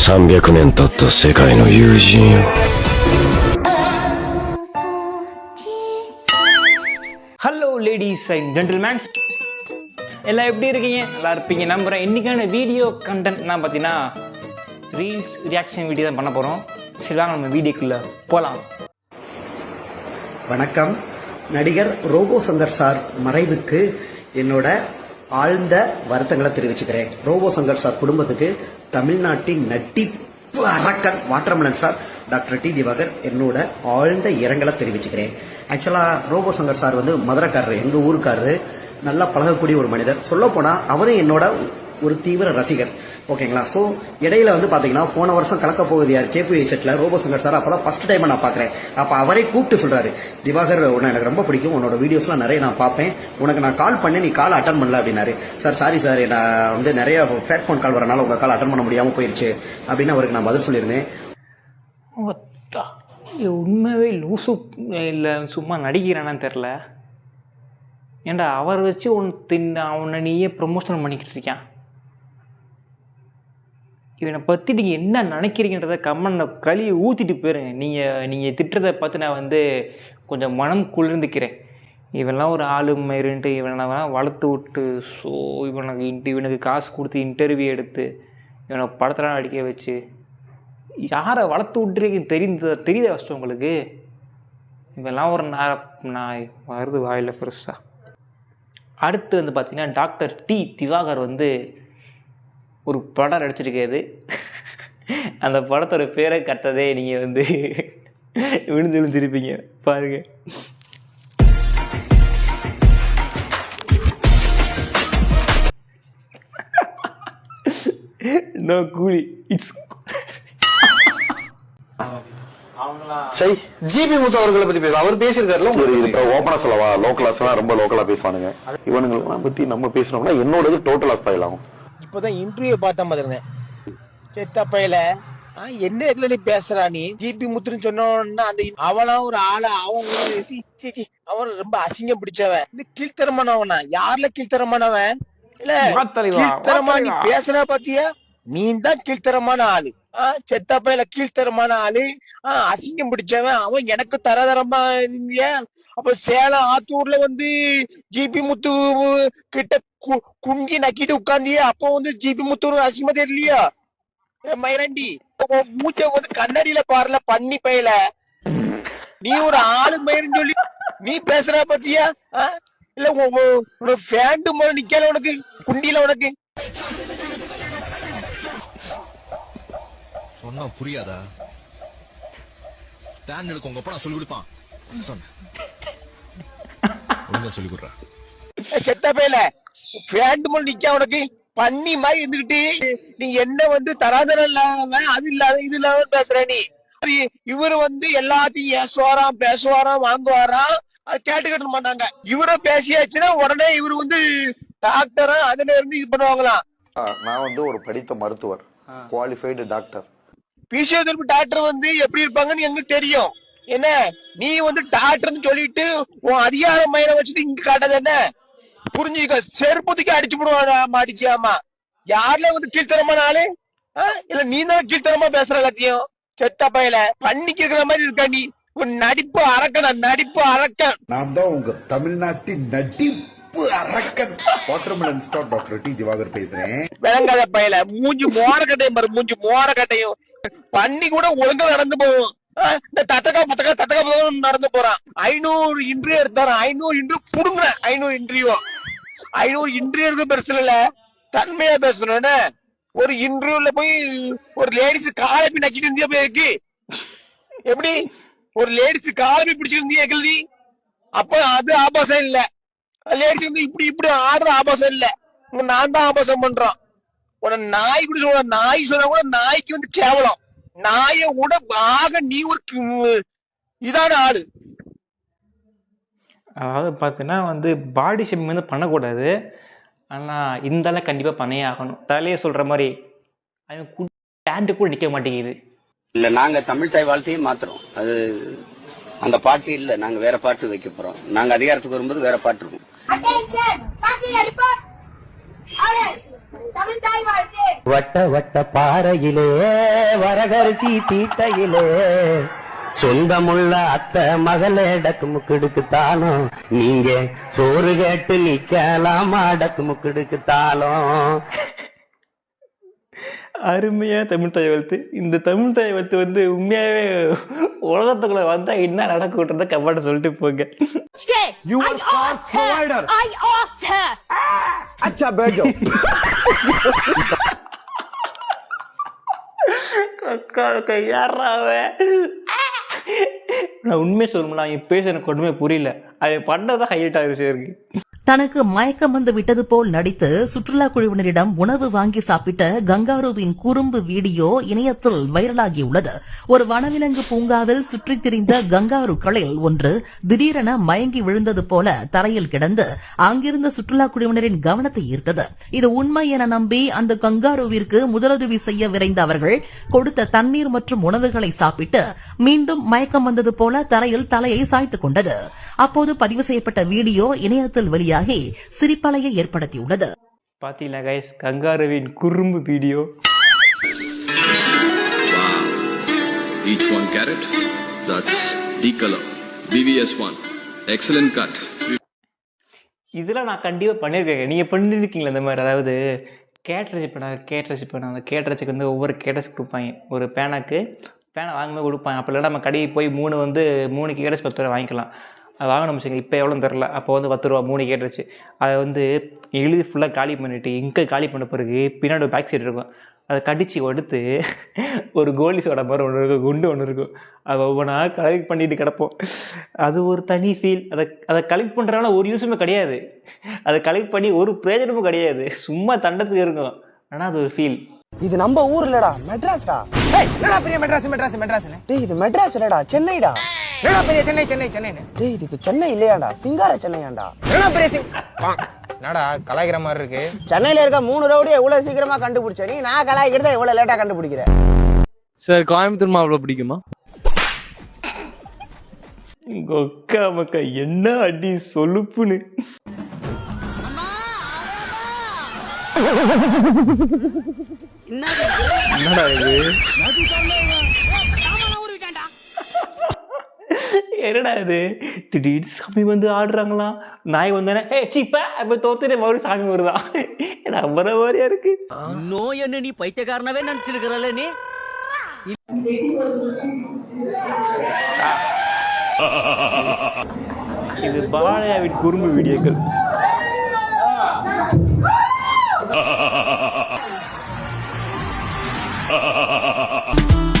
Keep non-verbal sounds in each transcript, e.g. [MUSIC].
300年経った世界の友人よ hello ladies and gentlemen's எல்லாம் எப்படி இருக்கீங்க நல்லா இருப்பீங்க நம்புகிறேன் இன்றைக்கான வீடியோ கண்டென்ட்னா பார்த்தீங்கன்னா ரீல்ஸ் ரியாக்ஷன் வீடியோ தான் பண்ண போகிறோம் சரி வாங்க நம்ம வீடியோக்குள்ளே போகலாம் வணக்கம் நடிகர் ரோபோ சங்கர் சார் மறைவுக்கு என்னோட ஆழ்ந்த வருத்தங்களை தெரிவிச்சுக்கிறேன் ரோபோ சங்கர் சார் குடும்பத்துக்கு தமிழ்நாட்டின் நட்டிப்பு அரக்கன் watermelon sir doctor D Divakar என்னோட ஆழ்ந்த இரங்கலை தெரிவிச்சுக்கிறேன். ஆக்சுவலா ரோபோ சங்கர் சார் வந்து மதுரைக்காரரு எங்க ஊருக்காரரு. நல்லா பழகக்கூடிய ஒரு மனிதர். சொல்ல போனா அவரும் என்னோட ஒரு தீவிர ரசிகர். ஓகேங்களா? சோ இடையில வந்து பாத்தீங்கன்னா போன வருஷம் கலக்க போகுது யார்? கேபி செட்ல ரோபோ சங்கர் சார் அப்பதான் ஃபர்ஸ்ட் டைம் நான் பாக்குறேன். அப்ப அவரே கூப்பிட்டு சொல்றாரு திவாகர் உன்னை எனக்கு ரொம்ப பிடிக்கும். உன்னோட வீடியோஸ்லாம் நிறைய நான் பார்ப்பேன் உனக்கு நான் கால் பண்ணி நீ கால் அட்டன் பண்ணல அப்படின்னாரு. சார் சாரி சார் நான் வந்து நிறைய ஃபோன் கால் வரனால உங்க கால் அட்டன் பண்ண முடியாம போயிருச்சு. அப்படின்னு அவருக்கு நான் பதில் சொல்லியிருந்தேன். ஒத்தா உண்மையாகவே லூசு இல்லை சும்மா நடிக்கிறானான்னு தெரில ஏன்டா அவர் வச்சு உன் தின் அவனை நீயே ப்ரொமோஷன் பண்ணிக்கிட்டு இருக்கான் இவனை பற்றி நீங்கள் என்ன நினைக்கிறீங்கன்றத கம்மனை கழுவி ஊற்றிட்டு போயிருங்க. நீங்கள் நீங்கள் திட்டுறதை பார்த்து நான் வந்து கொஞ்சம் மனம் குளிர்ந்துக்கிறேன். இவன்லாம் ஒரு ஆளு மயிருன்ட்டு இவனை வளர்த்து விட்டு ஸோ இவனுக்கு இன்ட்டு இவனுக்கு காசு கொடுத்து இன்டர்வியூ எடுத்து இவனை படத்தெல்லாம் அடிக்க வச்சு யாரை வளர்த்து விட்டுருக்கீங்க தெரிந்த தெரியுதா ஃபஸ்ட்டு உங்களுக்கு? இவெல்லாம் ஒரு நா- நான் வருது வாயில் பெருசாக அடுத்து வந்து பார்த்திங்கன்னா டாக்டர் டி திவாகர் வந்து ஒரு படம் நடிச்சிருக்காது அந்த படத்தோட பேரை கட்டதே நீங்கள் வந்து விழுந்து விழுந்திருப்பீங்க. பாருங்க. நோ கூலி. இட்ஸ் சரி. ஜிபி முத்து அவர்களை பத்தி பேச அவர் பேசியிருக்காருல இப்ப ஓப்பனா சொல்லவா? லோக்கலாஸ்லாம் ரொம்ப லோக்கலா பேசுவானுங்க. இவனுங்களுக்கு பத்தி நம்ம பேசணும்னா என்னோடது டோட்டலா ஸ்பைல் ஆகும். இப்பதான் இன்டர்வியூ பார்த்த மாதிரி இருந்தேன் செத்த பையல. என்ன இதுல நீ பேசுறா நீ? ஜிபி முத்துன்னு சொன்னோன்னா அந்த அவனா ஒரு ஆள? அவன் அவன் ரொம்ப அசிங்கம் பிடிச்சவன். இந்த கீழ்த்தரமானவனா? யார்ல கீழ்த்தரமானவன்? இல்ல கீழ்த்தரமா நீ. பேசுனா பாத்தியா? நீ தான் கீழ்த்தரமான ஆளு. செத்த பையல கீழ்த்தரமான ஆளு. அசிங்கம் பிடிச்சவன். அவன் எனக்கு தரதரமா இருந்திய அப்ப சேலம் ஆத்தூர்ல வந்து ஜிபி முத்து கிட்ட கு- குங்கி நக்கிட்டு உட்கார்ந்தியே அப்போ வந்து ஜிபி முத்து அசிங்கமா தெரியலையா உன் மூச்ச வந்து கண்ணாடியில பாருல பண்ணி பையல நீ ஒரு ஆளு மயிரன்னு சொல்லி நீ பேசுற பாத்தியா? இல்ல உன்னோட ஃபேண்ட் மாதிரி நிக்கல உனக்கு குண்டியில உனக்கு சொன்னா புரியாதா ஸ்டாண்ட் உங்க அப்பா சொல்லி கொடுப்பான் சொல்லி கொடுறா ஏய், செத்த பையல ஃபேண்ட் மாதிரி நிக்க உனக்கு. பண்ணி மாதிரி இருந்துகிட்டு நீ என்ன வந்து தராதரம் இல்லாம அது இல்லாத இது இல்லாம பேசுற நீ. இவரு வந்து எல்லாத்தையும் ஏசுவாராம் பேசுவாராம் வாங்குவாராம். அது கேட்டுக்கிட மாட்டாங்க. இவரும் பேசியாச்சுன்னா உடனே இவரு வந்து டாக்டரா அதுல இருந்து இது பண்ணுவாங்களாம். நான் வந்து ஒரு படித்த மருத்துவர். குவாலிஃபைடு டாக்டர் பிசியோதெரபி டாக்டர் வந்து எப்படி இருப்பாங்கன்னு எங்களுக்கு தெரியும். என்ன? நீ வந்து டாக்டர்னு சொல்லிட்டு உன் அதிகார மயிரை வச்சுட்டு இங்க காட்டாத என்ன? புரிஞ்சுக்க செருப்பத்துக்கு அடிச்சு விடுவான் அடிச்சு ஆமா யாருல வந்து கீழ்த்தரமான ஆளு? இல்ல நீ தான் கீழ்த்தரமா பேசுற எல்லாத்தையும்? செத்த பையல பண்ணிக்கு இருக்கிற மாதிரி இருக்கா நீ? உன் நடிப்பு அரக்கன் நடிப்பு அரக்கன். நான் தான் உங்க தமிழ்நாட்டின் நடிப்பு அரக்கன். Watermelon star doctor D. Divakar பேசுறேன். விளங்காத பையல மூஞ்சி மோர கட்டையும் பாரு மூஞ்சி மோர கட்டையும் பண்ணி கூட ஒழுங்கா நடந்து போவோம் இந்த தத்தக்கா பத்தக்கா தத்தக்கா பத்தக்கா நடந்து போறான். ஐநூறு இன்டர்வியூ எடுத்தாரான் ஐநூறு இன்டர்வியூ புடுங்க ஐநூறு இன்டர்வியூ ஐநூறு இன்டர்வியூ இருக்கு பெருசுல தன்மையா பேசணும் ஒரு இன்டர்வியூல போய் ஒரு லேடிஸ் காலை போய் நக்கிட்டு இருந்தியா போய் இருக்கு எப்படி? ஒரு லேடிஸ் காலை போய் பிடிச்சிருந்தியா கேள்வி அப்ப அது ஆபாசம் இல்ல. லேடிஸ் வந்து இப்படி இப்படி ஆடுற ஆபாசம் இல்ல. நான் தான் ஆபாசம் பண்றோம். உன நாய் கூட சொல்ல நாய் சொன்னா கூட நாய்க்கு வந்து கேவலம். நாயை கூட ஆக நீ ஒரு கி- இதான ஆடு அதாவது பார்த்தீங்கன்னா வந்து பாடி ஷேமிங் வந்து பண்ணக்கூடாது. ஆனால் இந்த அளவு கண்டிப்பாக பண்ணியே ஆகணும் தலையே சொல்கிற மாதிரி அவன் பேண்ட்டு கூட நிற்க மாட்டேங்குது. இல்ல நாங்க தமிழ் தாய் வாழ்த்தையே மாத்துறோம். அது அந்த பாட்டு இல்ல. நாங்க வேற பாட்டு வைக்க போறோம். நாங்க அதிகாரத்துக்கு வரும்போது வேற பாட்டு இருக்கும். வட்ட வட்ட பாறையிலே வரகரிசி தீட்டையிலே சொந்தமுள்ள அத்தை மகளே டக்கு முக்குடுக்கு தாளம் நீங்க சோறு கேட்டு நிக்கலாமா டக்கு முக்குடுக்கு தாளம் அருமையாக தமிழ் தாய் வாழ்த்து இந்த தமிழ் தாய் வாழ்த்து வந்து உண்மையாகவே உலகத்துக்குள்ளே வந்தால் என்ன நடக்குன்றத கமெண்ட்டை சொல்லிட்டு போங்க. You are far provider. [LAUGHS] நான் உண்மையை சொல்லணும்னா அவன் பேச எனக்கு ஒன்றுமே புரியல. அவன் பண்ணதான் ஹைலைட் ஆகிருச்சு இருக்கு தனக்கு மயக்கம் வந்து விட்டது போல் நடித்து சுற்றுலா குழுவினரிடம் உணவு வாங்கி சாப்பிட்ட கங்காருவின் குறும்பு வீடியோ இணையத்தில் வைரலாகியுள்ளது. ஒரு வனவிலங்கு பூங்காவில் சுற்றித் திரிந்த கங்காருக்களில் ஒன்று திடீரென மயங்கி விழுந்தது போல தரையில் கிடந்து அங்கிருந்த சுற்றுலா குழுவினரின் கவனத்தை ஈர்த்தது. இது உண்மை என நம்பி அந்த கங்காருவிற்கு முதலுதவி செய்ய விரைந்த அவர்கள் கொடுத்த தண்ணீர் மற்றும் உணவுகளை சாப்பிட்டு மீண்டும் மயக்கம் வந்தது போல தரையில் தலையை சாய்த்துக் கொண்டது. அப்போது பதிவு செய்யப்பட்ட வீடியோ இணையத்தில் வெளியே வெளியாகி சிரிப்பலையை ஏற்படுத்தியுள்ளது. பார்த்தீங்களா கைஸ் கங்காருவின் குறும்பு video Each one carrot. That's D color. BVS1. Excellent cut. இதெல்லாம் நான் கண்டிப்பாக பண்ணியிருக்கேன். நீங்கள் பண்ணியிருக்கீங்களா இந்த மாதிரி? அதாவது கேட்ரேஜ் பண்ண கேட்ரேஜ் பண்ண அந்த கேட்ரேஜுக்கு வந்து ஒவ்வொரு கேட்ரேஜ் கொடுப்பாங்க. ஒரு பேனாக்கு பேனை வாங்கும்போது கொடுப்பாங்க. அப்போ இல்லைனா நம்ம கடைக்கு போய் மூணு வந்து மூணு கேட்ரேஜ் பத்து ரூபா வாங்கிக்கலாம். அது வாங்கணும் வச்சுங்க இப்போ எவ்வளோன்னு தெரில அப்போ வந்து பத்து ரூபா மூணு கேட்ரேஜ் அதை வந்து எழுதி ஃபுல்லாக காலி பண்ணிவிட்டு இங்கே காலி பண்ண பிறகு பின்னாடி ஒரு பேக் சைடு இருக்கும். அதை கடிச்சு எடுத்து ஒரு கோலி சோடா மாதிரி ஒன்று இருக்கும் குண்டு ஒன்று இருக்கும். அதை ஒவ்வொன்றா கலெக்ட் பண்ணிட்டு கிடப்போம். அது ஒரு தனி ஃபீல் அதை அதை கலெக்ட் பண்ணுறதுனால ஒரு யூஸுமே கிடையாது. அதை கலெக்ட் பண்ணி ஒரு பிரயோஜனமும் கிடையாது. சும்மா தண்டத்துக்கு இருக்கும். ஆனால் அது ஒரு ஃபீல் இது நம்ம ஊர் இல்லடா மெட்ராஸ்டா. என்னடா பெரிய மெட்ராஸ் மெட்ராஸ் மெட்ராஸ் டேய் இது மெட்ராஸ் இல்லடா சென்னைடா. என்னடா பெரிய சென்னை சென்னை சென்னை டேய் இது இப்ப சென்னை இல்லையாடா? சிங்கார சென்னையாண்டா? என்னடா பெரிய சிங் என்னடா கலாய்க்கிற மாதிரி இருக்கு? சென்னையில இருக்க மூணு ரவுடி எவ்வளவு சீக்கிரமா கண்டுபிடிச்ச நீ நான் கலாய்க்கிறத எவ்வளவு லேட்டா கண்டுபிடிக்கிறேன் சார் கோயம்புத்தூர் மாப்பிள்ள பிடிக்குமா? கொக்கா மக்கா என்ன அடி சொலுப்புன்னு என்னடா இது? என்னடா இது? திடீர்னு சாமி வந்து ஆடுறாங்களாம் நாய் வந்தானே ஏ சீப்பா! அப்போ தோத்துட்டு மறுபடியும் சாமி வருதான் நம்புற மாதிரியா இருக்கு? நோய் என்ன நீ பைத்தியக்காரனவே நினைச்சிருக்கிறல்ல நீ? இது பாலையாவின் குறும்பு வீடியோக்கள். [LAUGHS]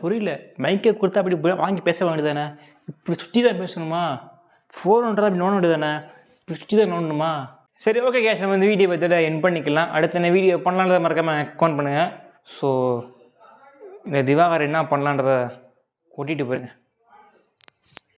புரியல. மைக்கை கொடுத்தா அப்படி வாங்கி பேச வேண்டியதானே இப்படி சுற்றி தான் பேசணுமா? ஃபோன் பண்ணுறதா அப்படி நோண்ட வேண்டியதானே இப்படி சுற்றி தான் நோண்டணுமா சரி ஓகே கேஷ் நம்ம வந்து வீடியோ பற்றியோட என் பண்ணிக்கலாம். அடுத்த என்ன வீடியோ பண்ணலான்றதை மறக்காமல் அக்கௌண்ட் பண்ணுங்கள் ஸோ இந்த திவாகர் என்ன பண்ணலான்றதை கூட்டிகிட்டு போயிருங்க.